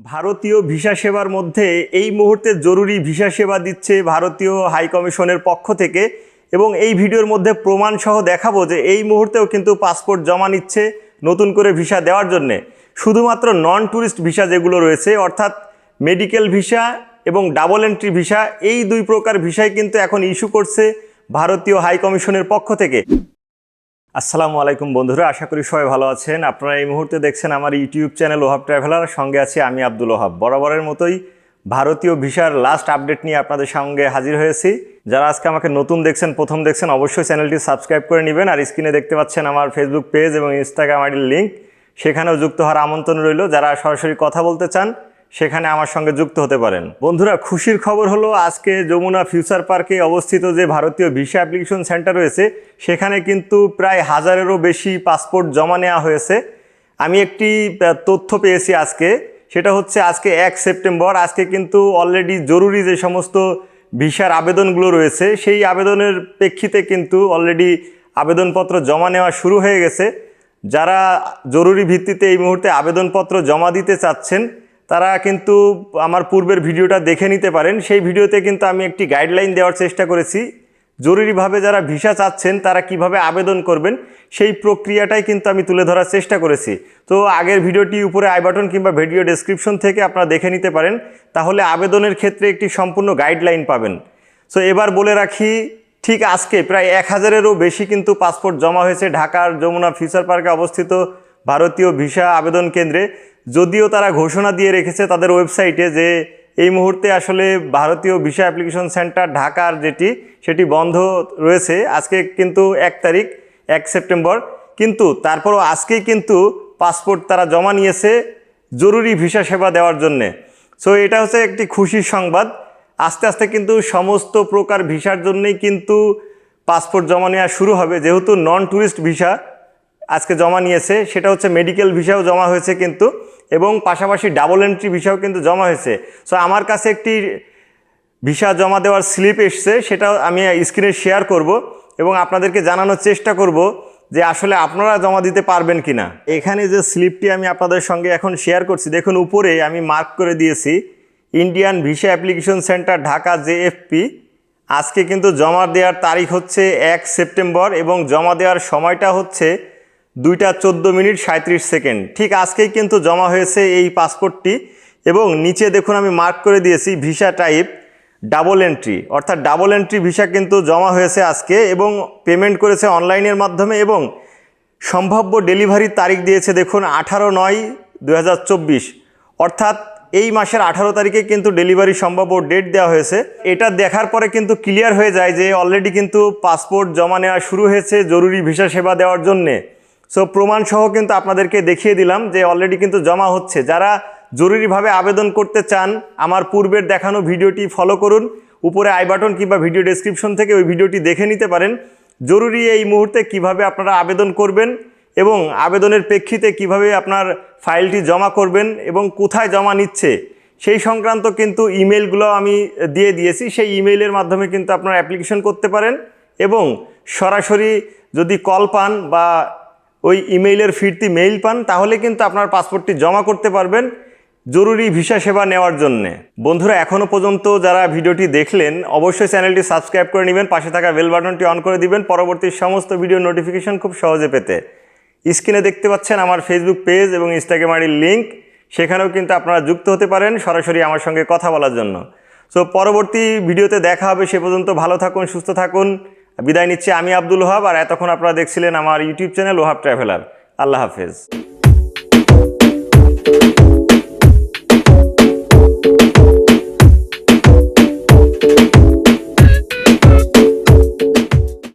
ভারতীয় ভিসা সেবার মধ্যে এই মুহূর্তে জরুরি ভিসা সেবা দিচ্ছে ভারতীয় হাই কমিশনের পক্ষ থেকে এবং এই ভিডিওর মধ্যে প্রমাণ সহ দেখাবো যে এই মুহূর্তেও কিন্তু পাসপোর্ট জমা নিচ্ছে নতুন করে ভিসা দেওয়ার জন্যে। শুধুমাত্র নন ট্যুরিস্ট ভিসা যেগুলো রয়েছে, অর্থাৎ মেডিকেল ভিসা এবং ডাবল এন্ট্রি ভিসা, এই দুই প্রকার ভিসাই কিন্তু এখন ইস্যু করছে ভারতীয় হাই কমিশনের পক্ষ থেকে। আসসালামু আলাইকুম বন্ধুরা, আশা করি সবাই ভালো আছেন। আপনারা এই মুহূর্তে দেখছেন আমার ইউটিউব চ্যানেল ওহাব ট্রাভেলার, সঙ্গে আছি আমি আব্দুল ওহাব। বরাবরের মতোই ভারতীয় ভিসার লাস্ট আপডেট নিয়ে আপনাদের সঙ্গে হাজির হয়েছি। যারা আজকে আমাকে নতুন দেখছেন, প্রথম দেখছেন, অবশ্যই চ্যানেলটি সাবস্ক্রাইব করে নেবেন। আর স্ক্রিনে দেখতে পাচ্ছেন আমার ফেসবুক পেজ এবং ইনস্টাগ্রাম আইডির লিঙ্ক সেখানেও যুক্ত হওয়ার আমন্ত্রণ রইল। যারা সরাসরি কথা বলতে চান সেখানে আমার সঙ্গে যুক্ত হতে পারেন। বন্ধুরা, খুশির খবর হলো আজকে যমুনা ফিউচার পার্কে অবস্থিত যে ভারতীয় ভিসা অ্যাপ্লিকেশন সেন্টার রয়েছে, সেখানে কিন্তু প্রায় হাজারেরও বেশি পাসপোর্ট জমা নেওয়া হয়েছে। আমি একটি তথ্য পেয়েছি আজকে, সেটা হচ্ছে আজকে এক সেপ্টেম্বর, আজকে কিন্তু অলরেডি জরুরি যে সমস্ত ভিসার আবেদনগুলো রয়েছে, সেই আবেদনের প্রেক্ষিতে কিন্তু অলরেডি আবেদনপত্র জমা নেওয়া শুরু হয়ে গেছে। যারা জরুরি ভিত্তিতে এই মুহূর্তে আবেদনপত্র জমা দিতে চাচ্ছেন তারা কিন্তু আমার পূর্বের ভিডিওটা দেখে নিতে পারেন। সেই ভিডিওতে কিন্তু আমি একটি গাইডলাইন দেওয়ার চেষ্টা করেছি। জরুরিভাবে যারা ভিসা চাচ্ছেন, তারা কীভাবে আবেদন করবেন, সেই প্রক্রিয়াটাই কিন্তু আমি তুলে ধরার চেষ্টা করেছি। তো আগের ভিডিওটি উপরে আই বাটন কিংবা ভিডিও ডেসক্রিপশন থেকে আপনারা দেখে নিতে পারেন। তাহলে আবেদনের ক্ষেত্রে একটি সম্পূর্ণ গাইডলাইন পাবেন। সো এবার বলে রাখি, ঠিক আজকে প্রায় এক হাজারেরও বেশি কিন্তু পাসপোর্ট জমা হয়েছে ঢাকার যমুনা ফিউচার পার্কে অবস্থিত ভারতীয় ভিসা আবেদন কেন্দ্রে। যদিও তারা ঘোষণা দিয়ে রেখেছে তাদের ওয়েবসাইটে যে এই মুহূর্তে আসলে ভারতীয় ভিসা অ্যাপ্লিকেশন সেন্টার ঢাকার যেটি, সেটি বন্ধ রয়েছে। আজকে কিন্তু এক তারিখ, এক সেপ্টেম্বর। কিন্তু তারপরও আজকেই কিন্তু পাসপোর্ট তারা জমা নিয়েছে জরুরি ভিসা সেবা দেওয়ার জন্যে। সো এটা হচ্ছে একটি খুশির সংবাদ। আস্তে আস্তে কিন্তু সমস্ত প্রকার ভিসার জন্যেই কিন্তু পাসপোর্ট জমা নেওয়া শুরু হবে। যেহেতু নন ট্যুরিস্ট ভিসা আজকে জমা নিয়েছে, সেটা হচ্ছে মেডিকেল ভিসাও জমা হয়েছে কিন্তু, এবং পাশাপাশি ডাবল এন্ট্রি ভিসাও কিন্তু জমা হয়েছে। সো আমার কাছে একটি ভিসা জমা দেওয়ার স্লিপ এসছে, সেটা আমি স্ক্রিনে শেয়ার করব, এবং আপনাদেরকে জানানোর চেষ্টা করব যে আসলে আপনারা জমা দিতে পারবেন কি না এখানে যে স্লিপটি আমি আপনাদের সঙ্গে এখন শেয়ার করছি, দেখুন উপরে আমি মার্ক করে দিয়েছি Indian visa application centre Dhaka JFP আজকে কিন্তু জমা দেওয়ার তারিখ হচ্ছে এক সেপ্টেম্বর, এবং জমা দেওয়ার সময়টা হচ্ছে দুইটা চোদ্দ মিনিট সাঁত্রিশ সেকেন্ড। ঠিক আজকেই কিন্তু জমা হয়েছে এই পাসপোর্টটি এবং নিচে দেখুন আমি মার্ক করে দিয়েছি ভিসা টাইপ, ডাবল এন্ট্রি। অর্থাৎ ডাবল এন্ট্রি ভিসা কিন্তু জমা হয়েছে আজকে এবং পেমেন্ট করেছে অনলাইনের মাধ্যমে এবং সম্ভাব্য ডেলিভারির তারিখ দিয়েছে দেখুন আঠারো নয় দু অর্থাৎ এই মাসের আঠারো তারিখে কিন্তু ডেলিভারি সম্ভাব্য ডেট দেওয়া হয়েছে। এটা দেখার পরে কিন্তু ক্লিয়ার হয়ে যায় যে অলরেডি কিন্তু পাসপোর্ট জমা নেওয়া শুরু হয়েছে জরুরি ভিসা সেবা দেওয়ার জন্যে। সো প্রমাণ সহ কিন্তু আপনাদেরকে দেখিয়ে দিলাম যে অলরেডি কিন্তু জমা হচ্ছে। যারা জরুরিভাবে আবেদন করতে চান, আমার পূর্বের দেখানো ভিডিওটি ফলো করুন। উপরে আই বাটন কিংবা ভিডিও ডেসক্রিপশন থেকে ওই ভিডিওটি দেখে নিতে পারেন। জরুরি এই মুহূর্তে কীভাবে আপনারা আবেদন করবেন এবং আবেদনের প্রেক্ষিতে কীভাবে আপনার ফাইলটি জমা করবেন এবং কোথায় জমা নিচ্ছে, সেই সংক্রান্ত কিন্তু ইমেলগুলো আমি দিয়ে দিয়েছি। সেই ইমেইলের মাধ্যমে কিন্তু আপনারা অ্যাপ্লিকেশন করতে পারেন এবং সরাসরি যদি কল পান বা ওই ইমেইলের ফিরতি মেইল পান, তাহলে কিন্তু আপনার পাসপোর্টটি জমা করতে পারবেন জরুরি ভিসা সেবা নেওয়ার জন্য। বন্ধুরা এখনও পর্যন্ত যারা ভিডিওটি দেখলেন, অবশ্যই চ্যানেলটি সাবস্ক্রাইব করে নেবেন, পাশে থাকা বেল বাটনটি অন করে দিবেন, পরবর্তী সমস্ত ভিডিও নোটিফিকেশন খুব সহজে পেতে। স্ক্রিনে দেখতে পাচ্ছেন আমার ফেসবুক পেজ এবং ইনস্টাগ্রাম আইডির লিঙ্ক সেখানেও কিন্তু আপনারা যুক্ত হতে পারেন, সরাসরি আমার সঙ্গে কথা বলার জন্য। সো পরবর্তী ভিডিওতে দেখা হবে, সে পর্যন্ত ভালো থাকুন, সুস্থ থাকুন। বিদায় নিচ্ছি, আমি আব্দুল ওহাব, আর এতক্ষণ আপনারা দেখছিলেন আমার ইউটিউব চ্যানেল ওহাব ট্রাভেলার। আল্লাহ হাফেজ।